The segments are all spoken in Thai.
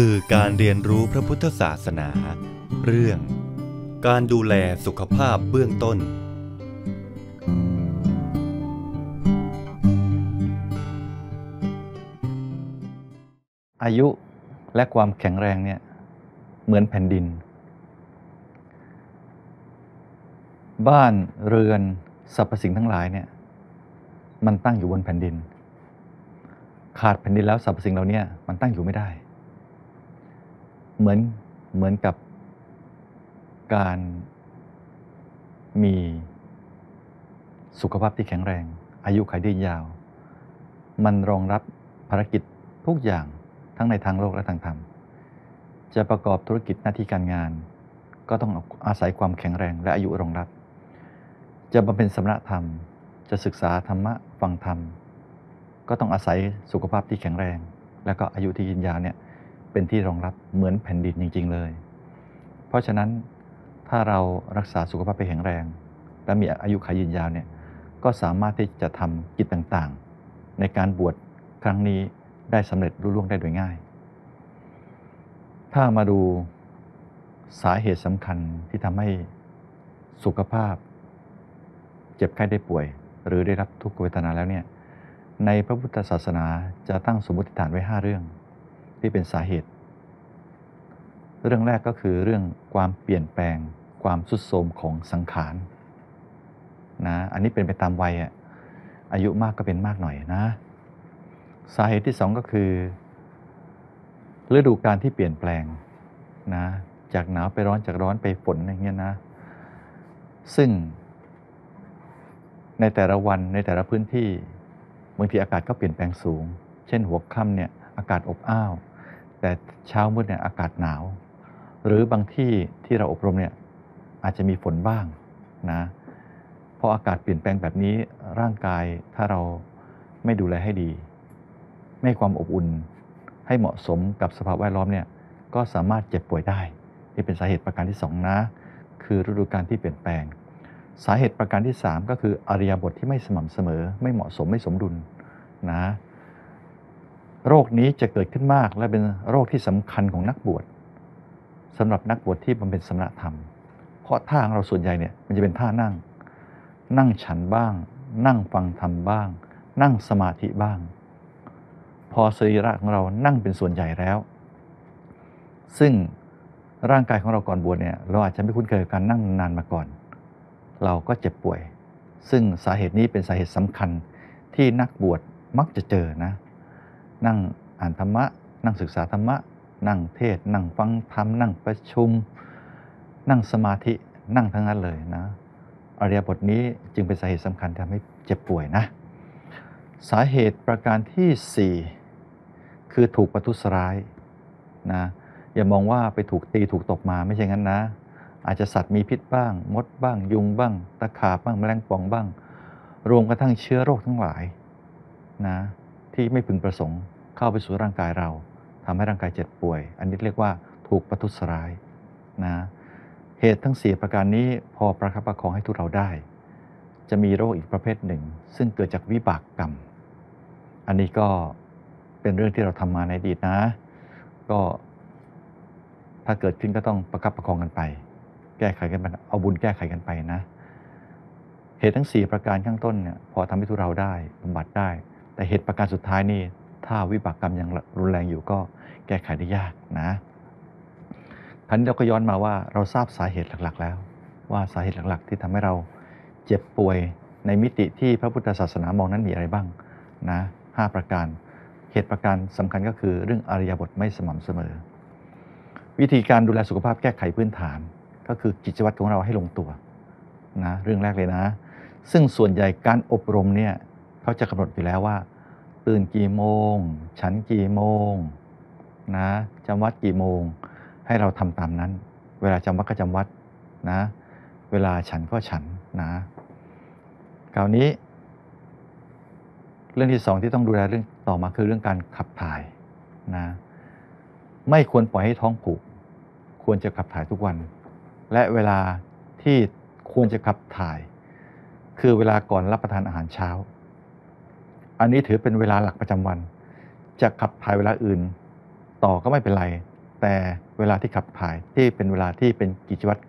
สื่อการเรียนรู้พระพุทธศาสนา เรื่อง การดูแลสุขภาพเบื้องต้น อายุและความแข็งแรงเนี่ยเหมือนแผ่นดิน บ้านเรือนสรรพสิ่งทั้งหลายเนี่ยมันตั้งอยู่บนแผ่นดิน ขาดแผ่นดินแล้วสรรพสิ่งเหล่านี้มันตั้งอยู่ไม่ได้ เหมือนเหมือนกับการมีสุขภาพที่แข็งแรง อายุขัยยืนยาว มันรองรับภารกิจทุกอย่างทั้งในทางโลกและทางธรรม จะประกอบธุรกิจหน้าที่การงาน ก็ต้องอาศัยความแข็งแรงและอายุรองรับ จะบำเพ็ญสมณธรรม จะศึกษาธรรมะฟังธรรม ก็ต้องอาศัยสุขภาพที่แข็งแรง และก็อายุที่ยืนยาวเนี่ย เป็นที่รองรับเหมือนแผ่นดินจริง ๆ เลย เพราะฉะนั้นถ้าเรารักษาสุขภาพไปแข็งแรง และมีอายุขัยยืนยาวเนี่ยก็สามารถที่จะทำกิจต่างๆ ในการบวชครั้งนี้ได้สำเร็จรุ่ล่วงได้โดยง่าย ถ้ามาดูสาเหตุสำคัญที่ทำให้สุขภาพ เจ็บไข้ได้ป่วย หรือได้รับทุกขเวทนาแล้วเนี่ยในพระพุทธศาสนาจะตั้งสมมติฐานไว้ 5 เรื่อง ที่เป็นสาเหตุ เรื่องแรกก็คือเรื่องความเปลี่ยนแปลง ความสุดโทรมของสังขารนะอันนี้เป็นไปตามวัยอะอายุมากก็เป็นมากหน่อยนะ สาเหตุที่สองก็คือฤดูการที่เปลี่ยนแปลงนะจากหนาวไปร้อนจากร้อนไปฝนอย่างเงี้ยนะ ซึ่งในแต่ละวันในแต่ละพื้นที่บางทีอากาศก็เปลี่ยนแปลงสูง เช่นหัวค่ำเนี่ยอากาศอบอ้าว แต่เช้ามืดเนี่ยอากาศหนาว หรือบางที่ที่เราอบรมเนี่ยอาจจะมีฝนบ้างนะเพออากาศเปลี่ยนแปลงแบบนี้ร่างกายถ้าเราไม่ดูแลให้ดี ไม่ความอบอุ่นให้เหมาะสมกับสภาพแวดล้อมเนี่ยก็สามารถเจ็บป่วยได้ นี่เป็นสาเหตุประการที่ 2 นะ คือฤดูกาลที่เปลี่ยนแปลง สาเหตุประการที่ 3 ก็คืออริยบทที่ไม่สม่ำเสมอ ไม่เหมาะสมไม่สมดุลนะ โรคนี้จะเกิดขึ้นมากและเป็นโรคที่สำคัญของนักบวชสำหรับนักบวชที่บำเพ็ญสมณธรรม เพราะท่าของเราส่วนใหญ่เนี่ยมันจะเป็นท่านั่ง นั่งฉันบ้าง นั่งฟังธรรมบ้าง นั่งสมาธิบ้าง พอสรีระของเรานั่งเป็นส่วนใหญ่แล้ว ซึ่งร่างกายของเราก่อนบวชเนี่ยเราอาจจะไม่คุ้นเคยกับการนั่งนานมาก่อน เราก็เจ็บป่วย ซึ่งสาเหตุนี้เป็นสาเหตุสำคัญที่นักบวชมักจะเจอนะ นั่งอ่านธรรมะ นั่งศึกษาธรรมะ นั่งเทศ นั่งฟังธรรม นั่งประชุม นั่งสมาธิ นั่งทั้งนั้นเลยนะอริยบทนี้จึงเป็นสาเหตุสำคัญที่ทำให้เจ็บป่วยนะ สาเหตุประการที่ 4 คือถูกประทุษร้ายนะอย่ามองว่าไปถูกตีถูกตบมาไม่ใช่งั้นนะ อาจจะสัตว์มีพิษบ้าง มดบ้าง ยุงบ้าง ตะขาบบ้างแมลงป่องบ้าง รวมกระทั่งเชื้อโรคทั้งหลายนะที่ไม่พึงประสงค์ เข้าไปสู่ร่างกายเราทำให้ร่างกายเจ็บป่วย อันนี้เรียกว่าถูกประทุษร้ายนะเหตุทั้งสี่ประการนี้พอประคับประคองให้ทุเราได้ จะมีโรคอีกประเภทหนึ่ง ซึ่งเกิดจากวิบากกรรม อันนี้ก็เป็นเรื่องที่เราทำมาในอดีตนะ ก็ถ้าเกิดขึ้นก็ต้องประคับประคองกันไป แก้ไขกันไปเอาบุญแก้ไขกันไปนะ เหตุทั้ง 4 ประการข้างต้นเนี่ยพอทำให้ทุเราได้บำบัดได้ แต่เหตุประการสุดท้ายนี่ ถ้าวิบากกรรมยังรุนแรงอยู่ก็แก้ไขได้ยากนะคราวนี้เราก็ย้อนมาว่าเราทราบสาเหตุหลักๆ แล้ว ว่าสาเหตุหลักๆ ที่ทำให้เราเจ็บป่วยในมิติที่พระพุทธศาสนามองนั้นมีอะไรบ้างนะหประการ เหตุประการสำคัญก็คือเรื่องอริยบทไม่สม่ำเสมอ วิธีการดูแลสุขภาพแก้ไขพื้นฐาน ก็คือกิจวัตรของเราให้ลงตัวนะเรื่องแรกเลยนะ ซึ่งส่วนใหญ่การอบรมเนี่ยเขาจะกำหนดอยู่แล้วว่า ตื่นกี่โมง ฉันกี่โมงนะจำวัดกี่โมง ให้เราทำตามนั้น เวลาจำวัดก็จำวัดนะ เวลาฉันก็ฉันนะคราวนี้ เรื่องที่สองที่ต้องดูแลเรื่องต่อมาคือเรื่องการขับถ่ายนะไม่ควรปล่อยให้ท้องผูก ควรจะขับถ่ายทุกวัน และเวลาที่ควรจะขับถ่าย คือเวลาก่อนรับประทานอาหารเช้า อันนี้ถือเป็นเวลาหลักประจำวัน จะขับถ่ายเวลาอื่น ต่อก็ไม่เป็นไร แต่เวลาที่ขับถ่ายที่เป็นเวลาที่เป็นกิจวัตร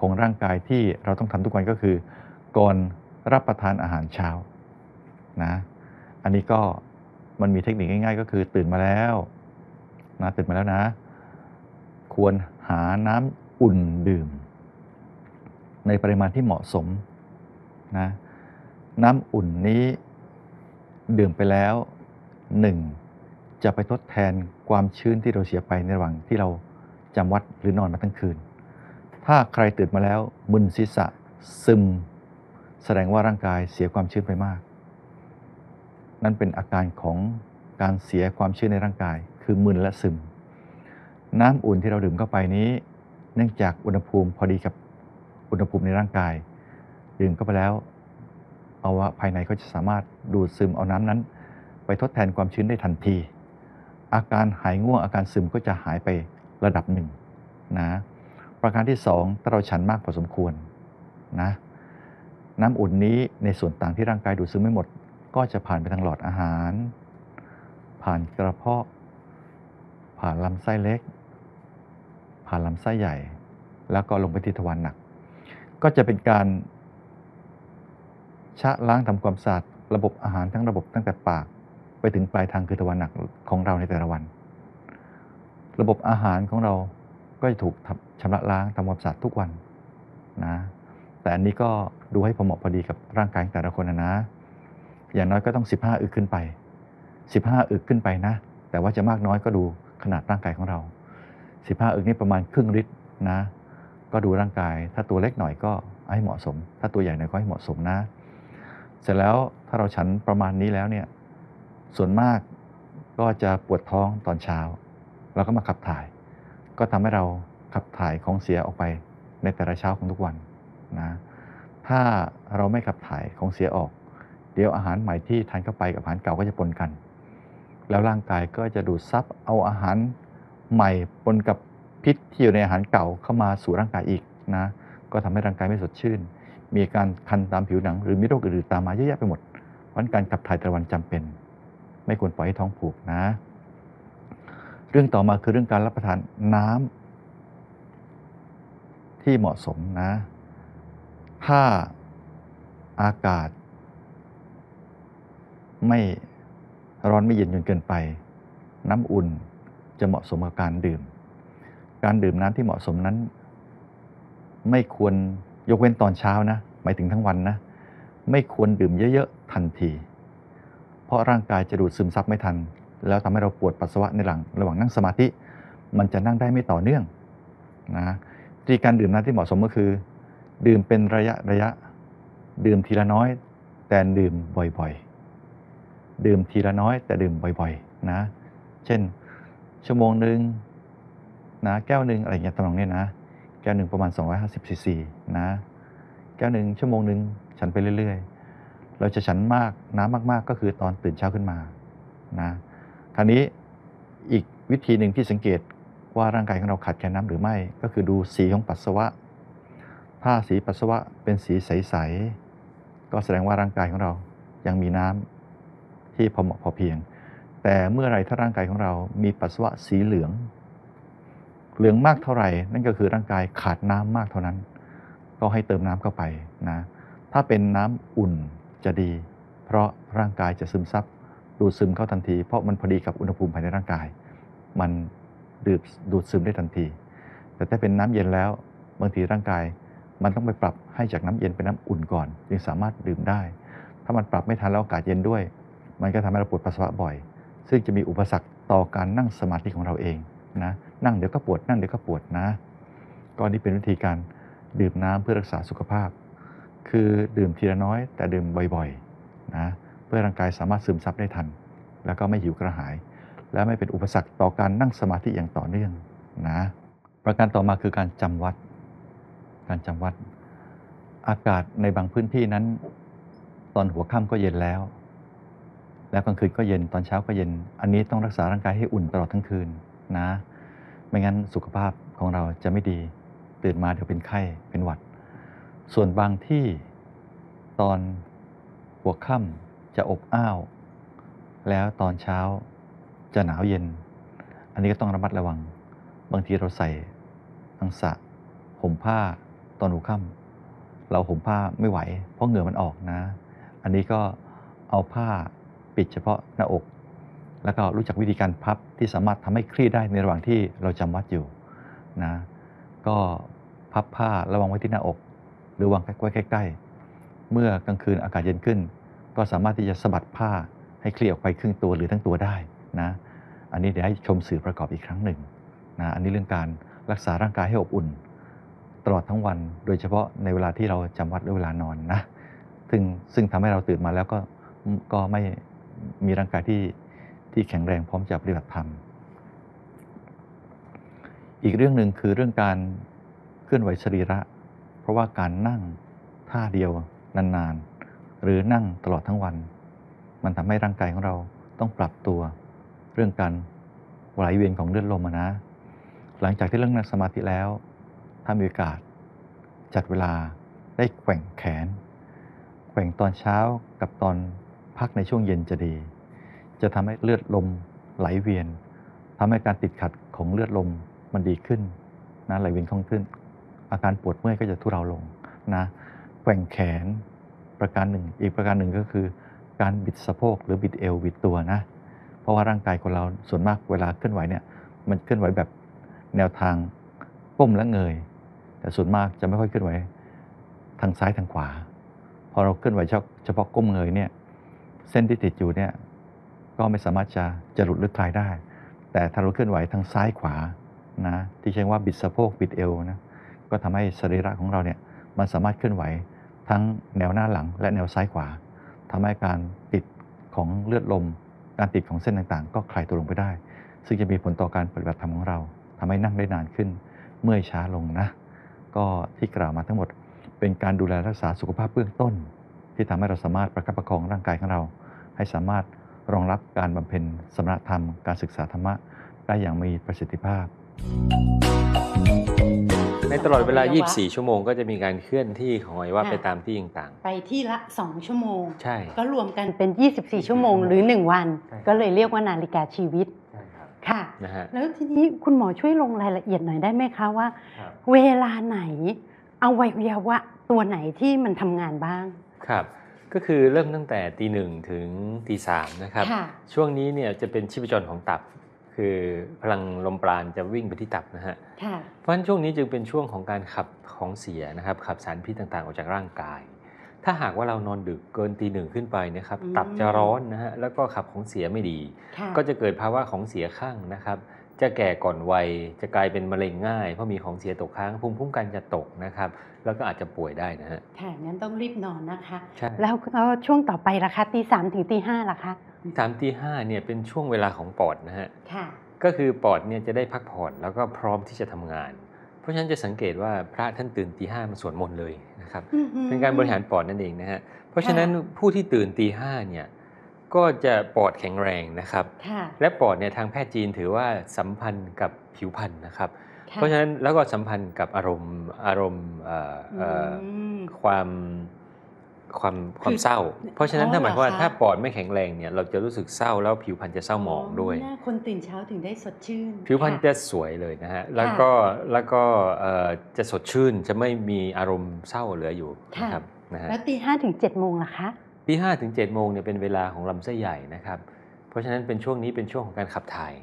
ของร่างกายที่เราต้องทำทุกวันก็คือ ก่อนรับประทานอาหารเช้านะอันนี้ก็มันมีเทคนิคง่ายๆ ก็คือตื่นมาแล้วนะตื่นมาแล้วนะ ควรหาน้ำอุ่นดื่ม ในปริมาณที่เหมาะสมนะน้ำอุ่นนี้ ดื่มไปแล้วหนึ่งจะไปทดแทนความชื้นที่เราเสียไปในระหว่างที่เราจำวัดหรือนอนมาทั้งคืน ถ้าใครตื่นมาแล้วมึนศีรษะซึม แสดงว่าร่างกายเสียความชื้นไปมาก นั่นเป็นอาการของการเสียความชื้นในร่างกาย คือมึนและซึม น้ำอุ่นที่เราดื่มเข้าไปนี้ เนื่องจากอุณหภูมิพอดีกับอุณหภูมิในร่างกาย ดื่มเข้าไปแล้ว อวัยวะภายในก็จะสามารถดูดซึมเอาน้ำนั้น ไปทดแทนความชื้นได้ทันที อาการหายง่วงอาการซึมก็จะหายไประดับหนึ่งนะประการที่สองถ้าเราฉันมากพอสมควรนะน้ำอุ่นนี้ในส่วนต่างที่ร่างกายดูดซึมไม่หมด ก็จะผ่านไปทางหลอดอาหาร ผ่านกระเพาะ ผ่านลำไส้เล็ก ผ่านลำไส้ใหญ่ แล้วก็ลงไปที่ทวารหนัก ก็จะเป็นการ ชะล้างทำความสะอาดระบบอาหารทั้งระบบตั้งแต่ปาก ไปถึงปลายทางคือทวารหนักของเราในแต่ละวัน ระบบอาหารของเราก็จะถูกชำระล้างทำความสะอาดทุกวันนะแต่อันนี้ก็ดูให้พอเหมาะพอดีกับร่างกายแต่ละคนนะนะ อย่างน้อยก็ต้อง 15 อึกขึ้นไป 15 อึกขึ้นไปนะ แต่ว่าจะมากน้อยก็ดูขนาดร่างกายของเรา 15 อึกนี่ประมาณครึ่งลิตรนะ ก็ดูร่างกาย ถ้าตัวเล็กหน่อยก็ให้เหมาะสม ถ้าตัวใหญ่หน่อยก็ให้เหมาะสมนะ เสร็จแล้วถ้าเราฉันประมาณนี้แล้วเนี่ยส่วนมากก็จะปวดท้องตอนเช้า เราก็มาขับถ่าย ก็ทำให้เราขับถ่ายของเสียออกไปในแต่ละเช้าของทุกวันนะถ้าเราไม่ขับถ่ายของเสียออก เดี๋ยวอาหารใหม่ที่ทานเข้าไปกับอาหารเก่าก็จะปนกัน แล้วร่างกายก็จะดูดซับเอาอาหารใหม่ปนกับพิษที่อยู่ในอาหารเก่าเข้ามาสู่ร่างกายอีกนะก็ทำให้ร่างกายไม่สดชื่น มีการคันตามผิวหนัง หรือมีโรคอื่นๆตามมาเยอะแยะไปหมด เพราะการขับถ่ายแต่ละวันจำเป็น ไม่ควรปล่อยให้ท้องผูกนะ เรื่องต่อมาคือเรื่องการรับประทานน้ำที่เหมาะสมนะ ถ้าอากาศ ไม่ร้อนไม่เย็นจนเกินไป น้ำอุ่นจะเหมาะสมกับการดื่ม การดื่มน้ำที่เหมาะสมนั้น ไม่ควร ยกเว้นตอนเช้านะหมายถึงทั้งวันนะไม่ควรดื่มเยอะๆทันที เพราะร่างกายจะดูดซึมซับไม่ทัน แล้วทำให้เราปวดปัสสาวะในหลังระหว่างนั่งสมาธิ มันจะนั่งได้ไม่ต่อเนื่องนะวิธีการดื่มน้ำที่เหมาะสมก็คือ ดื่มเป็นระยะระยะ ดื่มทีละน้อย แต่ดื่มบ่อยๆ ดื่มทีละน้อยแต่ดื่มบ่อยๆนะเช่น ชั่วโมงหนึ่งนะแก้วหนึ่งอะไรอย่างเงี้ยตำนองเนี้ยนะ แก้วหนึ่งประมาณ 250ซีซีนะ แก้วหนึ่งชั่วโมงหนึ่งฉันไปเรื่อย ๆ เราจะฉันมากน้ำมากๆ ก็คือตอนตื่นเช้าขึ้นมานะคราวนี้อีกวิธีหนึ่งที่สังเกตว่าร่างกายของเราขาดแคลนน้ำหรือไม่ ก็คือดูสีของปัสสาวะ ถ้าสีปัสสาวะเป็นสีใส ๆ ก็แสดงว่าร่างกายของเรายังมีน้ำที่พอเหมาะพอเพียง แต่เมื่อไรถ้าร่างกายของเรามีปัสสาวะสีเหลือง เหลืองมากเท่าไหร่ นั่นก็คือร่างกายขาดน้ำมากเท่านั้น ก็ให้เติมน้ำเข้าไปนะถ้าเป็นน้ำอุ่นจะดี เพราะร่างกายจะซึมซับดูดซึมเข้าทันที เพราะมันพอดีกับอุณหภูมิภายในร่างกาย มันดูดดูดซึมได้ทันที แต่ถ้าเป็นน้ำเย็นแล้วบางทีร่างกายมันต้องไปปรับให้จากน้ำเย็นเป็นน้ำอุ่นก่อน จึงสามารถดื่มได้ ถ้ามันปรับไม่ทันแล้วอากาศเย็นด้วย มันก็ทำให้เราปวดปัสสาวะบ่อย ซึ่งจะมีอุปสรรคต่อการนั่งสมาธิของเราเอง นะนั่งเดี๋ยวก็ปวดนั่งเดี๋ยวก็ปวดนะ ก็นี่เป็นวิธีการดื่มน้ำเพื่อรักษาสุขภาพ คือดื่มทีละน้อย แต่ดื่มบ่อยๆนะเพื่อร่างกายสามารถซึมซับได้ทัน แล้วก็ไม่หิวกระหาย และไม่เป็นอุปสรรคต่อการนั่งสมาธิอย่างต่อเนื่องนะประการต่อมาคือการจำวัด การจำวัด อากาศในบางพื้นที่นั้น ตอนหัวค่ำก็เย็นแล้ว แล้วกลางคืนก็เย็นตอนเช้าก็เย็น อันนี้ต้องรักษาร่างกายให้อุ่นตลอดทั้งคืน นะ ไม่งั้นสุขภาพของเราจะไม่ดี ตื่นมาเดี๋ยวเป็นไข้เป็นหวัด ส่วนบางที่ตอนหัวค่ำจะอบอ้าว แล้วตอนเช้าจะหนาวเย็น อันนี้ก็ต้องระมัดระวัง บางทีเราใส่อังสะห่มผ้าตอนหัวค่ำเราห่มผ้าไม่ไหว เพราะเหงื่อมันออกนะ อันนี้ก็เอาผ้าปิดเฉพาะหน้าอก แล้วก็รู้จักวิธีการพับที่สามารถทำให้คลี่ได้ในระหว่างที่เราจำวัดอยู่นะก็พับผ้าระวังไว้ที่หน้าอก หรือวางไว้ใกล้ๆเมื่อกลางคืนอากาศเย็นขึ้น ก็สามารถที่จะสะบัดผ้าให้เคลี่ยออกไปครึ่งตัวหรือทั้งตัวได้นะอันนี้เดี๋ยวให้ชมสื่อประกอบอีกครั้งหนึ่งนะอันนี้เรื่องการรักษาร่างกายให้อบอุ่น ตลอดทั้งวัน โดยเฉพาะในเวลาที่เราจำวัดหรือเวลานอนนะซึ่งซึ่งทำให้เราตื่นมาแล้วก็ก็ไม่มีร่างกายที่ ที่แข็งแรงพร้อมจะปฏิบัติธรรม อีกเรื่องหนึ่งคือเรื่องการเคลื่อนไหวสรีระ เพราะว่าการนั่งท่าเดียวนานๆ หรือนั่งตลอดทั้งวัน มันทำให้ร่างกายของเราต้องปรับตัว เรื่องการไหลเวียนของเลือดลมนะ หลังจากที่เรื่องนั่งสมาธิแล้ว ถ้ามีโอกาส จัดเวลาได้แกว่งแขน แกว่งตอนเช้ากับตอนพักในช่วงเย็นจะดี จะทำให้เลือดลมไหลเวียนทำให้การติดขัดของเลือดลมมันดีขึ้นนะไหลเวียนคล่องขึ้น อาการปวดเมื่อยก็จะทุเลาลงนะแกว่งแขนประการหนึ่ง อีกประการหนึ่งก็คือ การบิดสะโพกหรือบิดเอวบิดตัวนะ เพราะว่าร่างกายของเราส่วนมากเวลาเคลื่อนไหวเนี่ยมันเคลื่อนไหวแบบแนวทางก้มและเงย แต่ส่วนมากจะไม่ค่อยเคลื่อนไหวทางซ้ายทางขวา พอเราเคลื่อนไหวเฉพาะก้มเงยเนี่ยเส้นที่ติดอยู่เนี่ย ก็ไม่สามารถจะจะหลุดหรือคลายได้ แต่ถ้าเราเคลื่อนไหวทางซ้ายขวานะที่เรียกว่าบิดสะโพกบิดเอวนะก็ทำให้สรีระของเราเนี่ยมันสามารถเคลื่อนไหวทั้งแนวหน้าหลังและแนวซ้ายขวาทำให้การติดของเลือดลม การติดของเส้นต่างๆ ก็คลายตัวลงไปได้ ซึ่งจะมีผลต่อการปฏิบัติธรรมของเราทำให้นั่งได้นานขึ้น เมื่อยช้าลงนะ ก็ที่กล่าวมาทั้งหมด เป็นการดูแลรักษาสุขภาพเบื้องต้น ที่ทำให้เราสามารถประคับประคองร่างกายของเรา ให้สามารถ รองรับการบำเพ็ญสมณธรรม การศึกษาธรรมะได้อย่างมีประสิทธิภาพ ในตลอดเวลา 24 ชั่วโมงก็จะมีการเคลื่อนที่ของอวัยวะไปตามที่ต่างไปที่ละ 2 ชั่วโมงๆใช่ ก็รวมกันเป็น 24 ชั่วโมงหรือ 1 วันใช่ก็เลยเรียกว่านาฬิกาชีวิตใช่ครับค่ะนะฮะแล้วทีนี้คุณหมอช่วยลงรายละเอียดหน่อยได้ไหมคะว่าครับเวลาไหนอวัยวะตัวไหนที่มันทำงานบ้าง ครับ ก็คือเริ่มตั้งแต่ตีหนึ่งถึงตีสามนะครับค่ะช่วงนี้เนี่ยจะเป็นชีพจรของตับ คือพลังลมปราณจะวิ่งไปที่ตับนะฮะค่ะเพราะฉะนั้นช่วงนี้จึงเป็นช่วงของการขับของเสียนะครับ ขับสารพิษต่างๆ ออกจากร่างกาย ถ้าหากว่าเรานอนดึกเกินตีหนึ่งขึ้นไปนะครับอืมตับจะร้อนนะฮะแล้วก็ขับของเสียไม่ดีค่ะก็จะเกิดภาวะของเสียข้างนะครับ จะแก่ก่อนวัยจะกลายเป็นมะเร็งง่าย เพราะมีของเสียตกค้างภูมิคุ้มกันจะตกนะครับ แล้วก็อาจจะป่วยได้นะฮะค่ะงั้นต้องรีบนอนนะคะใช่แล้วแล้วช่วงต่อไปล่ะคะตีสามถึงตีห้าล่ะคะที่สามตีห้าเนี่ยเป็นช่วงเวลาของปอดนะฮะค่ะก็คือปอดเนี่ยจะได้พักผ่อนแล้วก็พร้อมที่จะทำงาน เพราะฉะนั้นจะสังเกตว่าพระท่านตื่นตีห้ามาสวดมนต์เลยนะครับเป็นการบริหารปอดนั่นเองนะฮะเพราะฉะนั้นผู้ที่ตื่นตีห้าเนี่ย ก็จะปอดแข็งแรงนะครับค่ะและปอดเนี่ยทางแพทย์จีนถือว่าสัมพันธ์กับผิวพรรณนะครับค่เพราะฉะนั้นแล้วก็สัมพันธ์กับอารมณ์อารมณ์เอ่อเอ่ออมความความความคือเศร้า เพราะฉะนั้นอ๋อถ้าหมายความว่าเหรอคะถ้าปอดไม่แข็งแรงเนี่ยเราจะรู้สึกเศร้าแล้วผิวพรรณจะเศร้าหมองด้วยหน้าคนตื่นเช้าถึงได้สดชื่น ผิวพรรณค่ะจะสวยเลยนะฮะ แล้วก็แล้วก็เอ่อจะสดชื่นจะไม่มีอารมณ์เศร้าเหลืออยู่นะครับนะฮะแล้วตีห้าถึงเจ็ดโมงล่ะคะ ตีห้าถึงเจ็ดโมงเนี่ยเป็นเวลาของลำไส้ใหญ่นะครับ เพราะฉะนั้นเป็นช่วงนี้เป็นช่วงของการขับถ่าย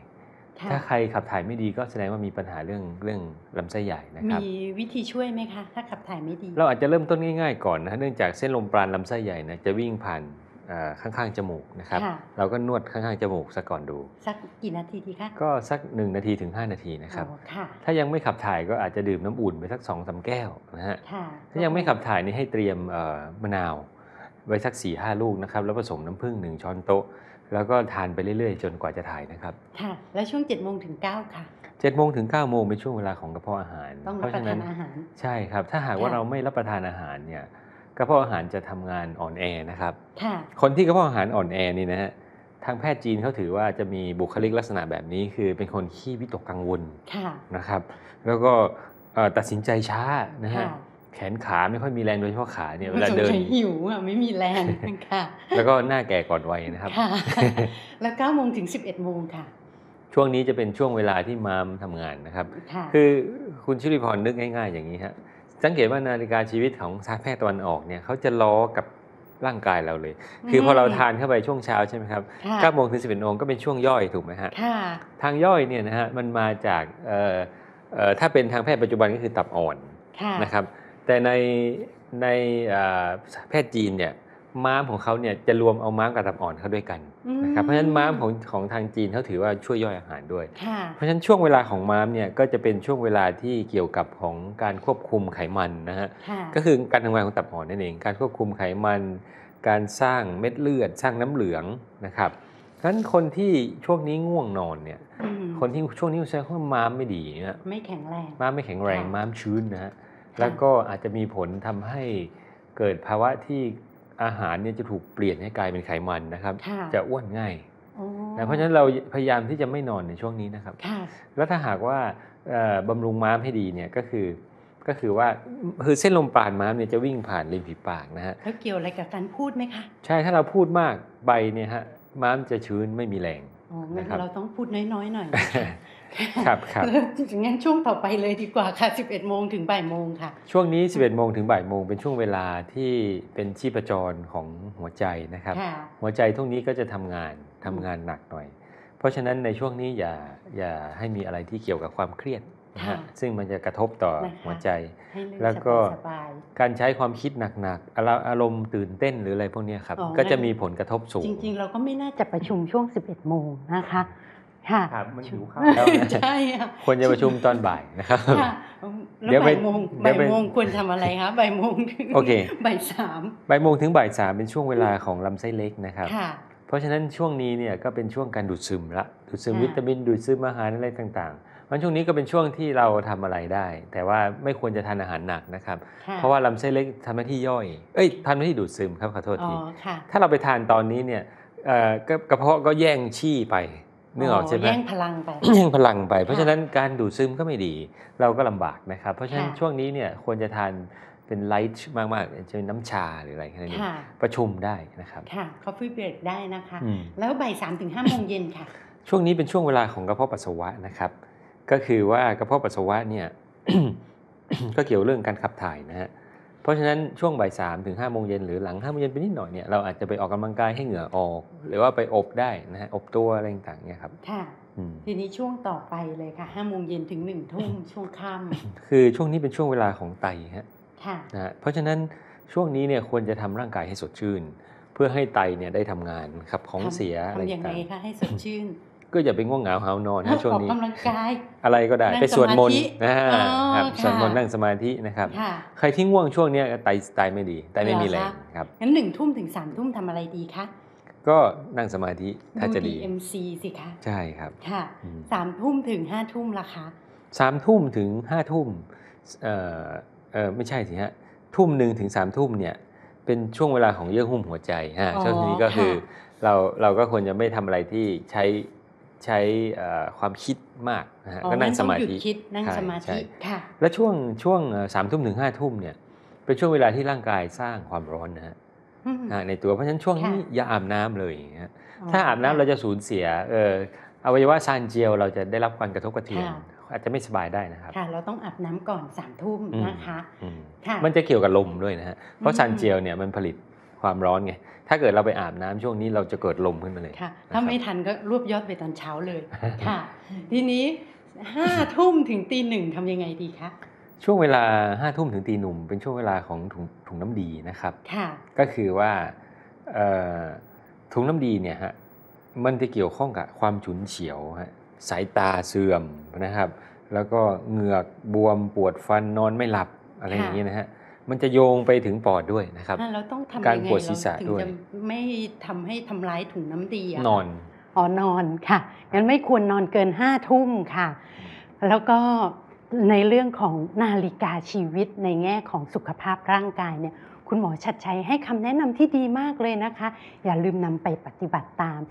ค่ะถ้าใครขับถ่ายไม่ดีก็แสดงว่ามีปัญหาเรื่องเรื่องลำไส้ใหญ่นะครับ มีวิธีช่วยไหมคะ ถ้าขับถ่ายไม่ดี เราอาจจะเริ่มต้นง่ายๆก่อนนะฮะเนื่องจากเส้นลมปราณลำไส้ใหญ่นะจะวิ่งผ่านเอ่อข้างๆจมูกนะครับค่ะเราก็นวดข้างๆจมูกซะก่อนดู สักกี่นาทีดีคะ ก็สัก 1 นาทีถึง 5 นาทีนะครับอ๋อค่ะถ้ายังไม่ขับถ่ายก็อาจจะดื่มน้ำอุ่นไปสัก2อสแก้วนะฮะค่ะถ้ายังไม่ขับถ่ายนี่ให้เตรียมเอ่อมะนาว ไว้สัก4ี่ห้าลูกนะครับแล้วผสมน้ำผึ้งหนึ่งช้อนโต๊ะ แล้วก็ทานไปเรื่อยๆ จนกว่าจะถ่ายนะครับ ค่ะ แล้วช่วง7จ็ดโมงถึง9ก้าค่ะ7จ็ดโมงถึง9ก้าโมงเป็นช่วงเวลาของกระเพาะอาหาร ต้องเพรับราะประฉะทานั้นนอาหาร ใช่ครับ ถ้าหากว่าค่ะเราไม่รับประทานอาหารเนี่ยกระเพาะอาหารจะทำงานอ่อนแอนะครับค่ะคนที่กระเพาะอาหารอ่อนแอนี่นะฮะทางแพทย์จีนเขาถือว่าจะมีบุคลิกลักษณะแบบนี้ คือเป็นคนขี้วิตกกังวลค่ะนะครับ แล้วก็เอ่อตัดสินใจช้านะฮะค่ะ แขนขาไม่ค่อยมีแรงโดยเฉพาะขาเนี่ยเวลาสงเดินสัยหิวอะไม่มีแรงค่ะแล้วก็หน้าแก่ก่อนวัยนะครับค่ะแล้ว9ก้าโมงถึง11บเอ็ดโมงค่ะ ช่วงนี้จะเป็นช่วงเวลาที่ม้ามทำงานนะครับค่ะคือคุณชุริพรนึกง่าย ๆ อย่างนี้ฮะสังเกตว่านาฬิกาชีวิตของแพทย์ตะวันออกเนี่ยเขาจะล้อกับร่างกายเราเลย คือพอเราทานเข้าไปช่วงเช้าใช่ไหมครับค่ะ9โมงถึง11โมงก็เป็นช่วงย่อยถูกไหมฮะค่ะทางย่อยเนี่ยนะฮะมันมาจากเอ่อเอ่อถ้าเป็นทางแพทย์ปัจจุบันก็คือตับอ่อนค่ะนะครับ แต่ในในเอ่อแพทย์จีนเนี่ยม้ามของเขาเนี่ยจะรวมเอาม้ามกับตับอ่อนเข้าด้วยกันนะครับเพราะฉะนั้นม้ามของของทางจีนเขาถือว่าช่วยย่อยอาหารด้วยค่ะเพราะฉะนั้นช่วงเวลาของม้ามเนี่ยก็จะเป็นช่วงเวลาที่เกี่ยวกับของการควบคุมไขมันนะฮะค่ะก็คือการทำงานของตับอ่อนนั่นเองการควบคุมไขมัน การสร้างเม็ดเลือด สร้างน้ำเหลืองนะครับเพราะฉะนั้นคนที่ช่วงนี้ง่วงนอนเนี่ยอืมคนที่ช่วงนี้ใช้คำว่าม้ามไม่ดีนะฮะไม่แข็งแรงม้ามไม่แข็งแรงค่ะม้ามชื้นนะฮะ แล้วก็อาจจะมีผลทำให้เกิดภาวะที่อาหารเนี่ยจะถูกเปลี่ยนให้กลายเป็นไขมันนะครับค่ะจะอ้วนง่ายโอ้นะเพราะฉะนั้นเราพยายามที่จะไม่นอนในช่วงนี้นะครับค่ะแล้วถ้าหากว่าเอ่อบำรุงม้ามให้ดีเนี่ยก็คือก็คือว่าคือเส้นลมปราณม้ามเนี่ยจะวิ่งผ่านริมฝีปากนะฮะแล้วเกี่ยวอะไรกับการพูดไหมคะใช่ถ้าเราพูดมากใบเนี่ยฮะม้ามจะชื้นไม่มีแรงอ๋องั้นนะครับเราต้องพูดน้อยๆหน่อย ครับครับแล้วงั้นช่วงต่อไปเลยดีกว่าค่ะ 11 โมงถึงบ่ายโมงค่ะ ช่วงนี้ 11 โมงถึงบ่ายโมงเป็นช่วงเวลาที่เป็นชีพจรของหัวใจนะครับค่ะหัวใจทุกนี้ก็จะทำงานทำงานหนักหน่อย เพราะฉะนั้นในช่วงนี้อย่าอย่าให้มีอะไรที่เกี่ยวกับความเครียดนะฮะค่ะซึ่งมันจะกระทบต่อนะคะหัวใจให้เรื่องแล้วก็สบายการใช้ความคิดหนักๆอาราอารมณ์ตื่นเต้นหรืออะไรพวกเนี้ยครับอ๋อก็จะงั้นมีผลกระทบสูๆงจริง ๆ เราก็ไม่น่าจะประชุมช่วง 11 โมงนะคะ ค่ะครับมันหิวข้าวแล้วนะใช่ค่ะควรจะประชุมตอนบ่ายนะครับค่ะแล้วเดี๋ยวไปบ่ายโมงเดี๋บ่ายวไปยโมงควรทำอะไรคะบ่ายโมงถึงโอเคบ่ายสามบ่ายโมงถึงบ่ายสามเป็นช่วงเวลาของลำไส้เล็กนะครับค่ะเพราะฉะนั้นช่วงนี้เนี่ยก็เป็นช่วงการดูดซึมละดูดซึมค่ะวิตามินดูดซึมอาหารอะไรต่างๆมันช่วงนี้ก็เป็นช่วงที่เราทำอะไรได้ แต่ว่าไม่ควรจะทานอาหารหนักนะครับค่เพราะว่าลำไส้เล็กทำหน้าที่ย่อยเอ้ยทำหน้าที่ดูดซึมครับขอโทษอ๋อทีค่ะถ้าเราไปทานตอนนี้เนี่ยเอ่อก็กระเพาะก็แย่งชี่ไป นึกออกใช่ไหมแย่งพลังไปแย่งพลังไป เพราะค่ะฉะนั้นการดูดซึมก็ไม่ดี เราก็ลำบากนะครับ เพราะฉะนั้นค่ะช่วงนี้เนี่ยควรจะทานเป็นไลท์มากๆจะเป็นน้ำชาหรืออะไรแค่นั้นเองค่ะประชุมได้นะครับค่ะ coffee break ได้นะคะอืมแล้วบ่ายสามถึงห้าโมงเย็นค่ะ ช่วงนี้เป็นช่วงเวลาของกระเพาะปัสสาวะนะครับ ก็คือว่ากระเพาะปัสสาวะเนี่ยก็เกี่ยวเรื่องการขับถ่ายนะฮะ เพราะฉะนั้นช่วงบ่ายสามถึงห้าโมงเย็นหรือหลังห้าโมงเย็นไปนิดหน่อยเนี่ยเราอาจจะไปออกกำลังกายให้เหงื่อออก หรือว่าไปอบได้นะฮะอบตัวอะไรต่างๆเนี่ยครับค่ะอืมทีนี้ช่วงต่อไปเลยค่ะห้าโมงเย็นถึงหนึ่งทุ่มช่วงค่คือช่วงนี้เป็นช่วงเวลาของไตฮะำค่ะนะฮะเพราะฉะนั้นช่วงนี้เนี่ยควรจะทำร่างกายให้สดชื่น เพื่อให้ไตเนี่ยได้ทำงานขับของทำเสียอะไรทำยังไงต่างคะให้สดชื่นๆ ก็อย่าไปง่วงเหงาหาวนอนนะช่วงออกนี้กำลังกาย อะไรก็ได้นั่งไปสวดมนต์สมาธินะฮะอ๋อครับค่ะสวดมนต์นั่งสมาธินะครับค่ะใครที่ง่วงช่วงเนี้ยไตไตไม่ดีไตไม่มีเหรแรอคะงครับงั้นหนึ่งทุ่มถึงสามทุ่มทำอะไรดีคะก็นั่งสมาธิถ้าจะดี DMC สิคะใช่ครับค่ะอืมสามทุ่มถึงห้าทุ่มละคะสามทุ่มถึงห้าทุ่มเอ่อเออไม่ใช่สิฮะทุ่มหนึ่งถึงสามทุ่มเนี่ยเป็นช่วงเวลาของเยื่อหุ้มหัวใจฮะอ๋อช่วงนี้ก็คือค่ะเราเราก็ควรจะไม่ทำอะไรที่ใช้ ใช้เอ่อความคิดมากนะฮะอ๋อก็นั่งสมางั้นต้องหยุธิดคิดนั่งใช่สมาใช่ธิค่ะและช่วงช่วงสามทุ่มถึงห้าทุ่มเนี่ยเป็นช่วงเวลาที่ร่างกายสร้างความร้อนนะฮะอืมอ่าในตัวเพราะฉะนั้นช่วงนี้ค่ะอย่าอาบน้ำเลยฮะถ้าอาบน้ำเราจะสูญเสียเอ่ออวัยวะซานเจียวเราจะได้รับการกระทบกระเทือนค่ะอาจจะไม่สบายได้นะครับค่ะเราต้องอาบน้ำก่อนสามทุ่มอืมนะคะอืมค่ะมันจะเกี่ยวกับลมด้วยนะฮะเพราะอืมซานเจียวเนี่ยมันผลิต ความร้อนไง ถ้าเกิดเราไปอาบน้ำช่วงนี้เราจะเกิดลมขึ้นมาเลยค่ะนะครับถ้าไม่ทันก็รวบยอดไปตอนเช้าเลยค่ะ ทีนี้ห้าทุ่มถึงตีหนึ่งทำยังไงดีคะช่วงเวลาห้าทุ่มถึงตีหนุ่มเป็นช่วงเวลาของถุงถุงน้ำดีนะครับค่ะก็คือว่าเอ่อถุงน้ำดีเนี่ยฮะมันจะเกี่ยวข้องกับความฉุนเฉียวฮะสายตาเสื่อมนะครับ แล้วก็เหงือกบวมปวดฟันนอนไม่หลับอะไรอย่างนี้นะฮะ มันจะโยงไปถึงปอดด้วยนะครับอะเราต้องทำการยังไงปวดศีรษะเราถึงด้วยจะไม่ทำให้ทำร้ายถุงน้ำดีอะนอนอ๋อนอนค่ะงั้นไม่ควรนอนเกินห้าทุ่มค่ะ แล้วก็ในเรื่องของนาฬิกาชีวิตในแง่ของสุขภาพร่างกายเนี่ยคุณหมอชัดชัยให้คำแนะนำที่ดีมากเลยนะคะ อย่าลืมนำไปปฏิบัติตาม